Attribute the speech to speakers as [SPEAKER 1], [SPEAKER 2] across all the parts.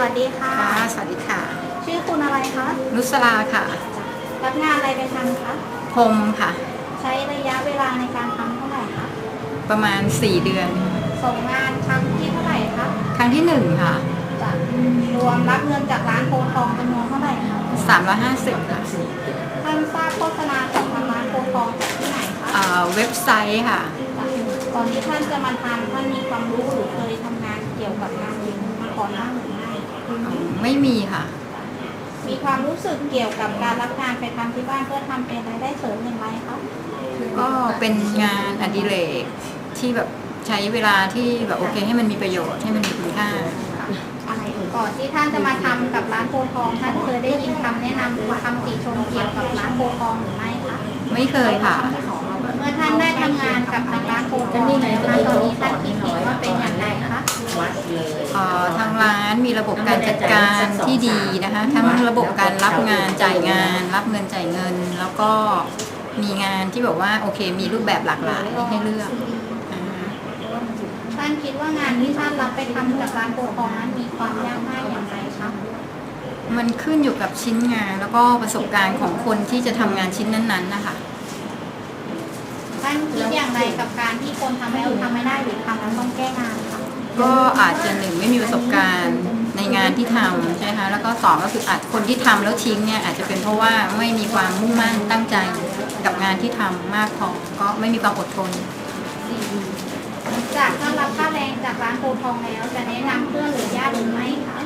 [SPEAKER 1] วัสดีค่ะ
[SPEAKER 2] ค่ะ สวัสดีค่ะ
[SPEAKER 1] ชื่อคุณอะไรคะ
[SPEAKER 2] นุสลาค่ะ
[SPEAKER 1] รับงานอะไรไปทำคะ
[SPEAKER 2] พรมค่ะ
[SPEAKER 1] ใช้ระยะเวลาในการทำเท่าไหร่คะ
[SPEAKER 2] ประมาณ 4 เดือน
[SPEAKER 1] ส่งงานครั้งที่เท่าไหร่คะ
[SPEAKER 2] ครั้งที่ 1 ค่ะ
[SPEAKER 1] จะรวมรับเงินจากร้านโพธิ์ทองจำนวนเท่าไหร่คะ
[SPEAKER 2] 350ค่ะ
[SPEAKER 1] ท่านทราบโฆษณาของทางร้านโพธิ์ทองจากที่ไหนคะ
[SPEAKER 2] เอ่อเว็บไซต์ค่ะ
[SPEAKER 1] ก่อนที่ท่านจะมาทำท่านมีความรู้หรือเคยทำงานเกี่ยวกับงานนี้มาก่อนหน้าหรือไม่
[SPEAKER 2] ไม่มีค่ะ
[SPEAKER 1] มีความรู้สึกเกี่ยวกับการรับงานไปทำที่บ้านเพื่อทำเป็นรายได้เสริมอย่างไรคะ
[SPEAKER 2] ก็เป็นงานอดิเรกที่แบบใช้เวลาที่แบบโอเค ให้มันมีประโยชน์ให้มันมีคุณค่าค่ะ
[SPEAKER 1] อะไรก่อนที่ท่านจะมาทำกับร้านโพธิ์ทองท่านเคยได้ยินคำแนะนำหรือคำติชมเกี่ยวกับร้านโพธิ์ทองหรือไม่คะ
[SPEAKER 2] ไม่เคยค่ะ
[SPEAKER 1] เมื่อท่านได้ทำงานกับทางร้านโพธิ์ทองแล้วนะตอนนี้ท่านคิด เอ่
[SPEAKER 2] อทางร้านมีระบบการจัดการที่ดีนะคะทั้งระบบการรับงานจ่ายงาน รับเงินจ่ายเงิน แล้วก็มีงานที่แบบว่าโอเค มีรูปแบบหลากหลายให้เลือกอ่า
[SPEAKER 1] ท่านคิดว่างานที่ท่านรับไปทำกับร้านโพธิ์ทองนั้นมีความยากง่ายอย่างไรคะ
[SPEAKER 2] มันขึ้นอยู่กับชิ้นงาน แล้วก็ประสบการณ์ของคนที่จะทำงานชิ้นนั้นๆนะคะ
[SPEAKER 1] ท่านคิดอย่างไรกับการที่คนทำแล้วทำไม่ได้หรือ ก็
[SPEAKER 2] อาจจะหนึ่งไม่มีประสบการณ์ในงานที่ทำใช่ไหมคะแล้วก็สองก็คืออาจคนที่ทำแล้วทิ้งเนี่ยอาจจะเป็นเพราะว่าไม่มีความมุ่งมั่นตั้งใจกับงานที่ทำมากพอก็ไม่มีความอดทน
[SPEAKER 1] จากท่านรับค่าแรงจากร้านโพธิ์ทองแล้วจะแนะนำเพื่อนหรือญาติหรือไม่คะ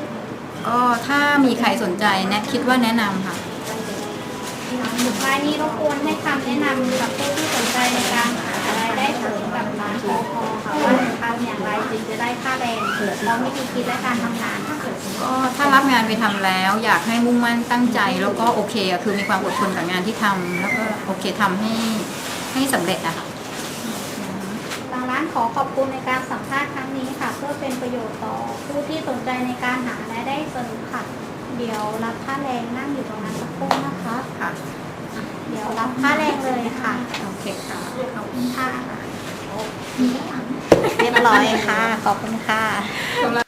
[SPEAKER 2] ก็ถ้ามีใครสนใจแนะคิดว่าแนะนำค่ะ
[SPEAKER 1] สุดท้ายนี้รบกวนให้คำแนะนำกับผู้ที่สนใจในการหาร ค่าแรงพร้อมวิธีคิดและการทำงานค่ะ
[SPEAKER 2] ก็ถ้ารับงานไปทำแล้ว อยากให้มุ่งมั่นตั้งใจแล้วก็โอเคอะคือมีความอดทนกับงานที่ทำแล้วก็โอเคทำให้ให้สำเร็จอะค่ะ
[SPEAKER 1] ทางร้านขอขอบคุณในการสัมภาษณ์ครั้งนี้ค่ะ เพื่อเป็นประโยชน์ต่อผู้ที่สนใจในการหารายได้เสริมค่ะ เดี๋ยวรับค่าแรงนั่งอยู่ตรงนั้นสักครู่นะคะ
[SPEAKER 2] ค่ะ
[SPEAKER 1] เดี๋ยวรับค่าแรงเลยค่ะ
[SPEAKER 2] โอเคค่ะ
[SPEAKER 1] ขอบคุณค่ะ เรียบร้อยค่ะ ขอบคุณค่ะ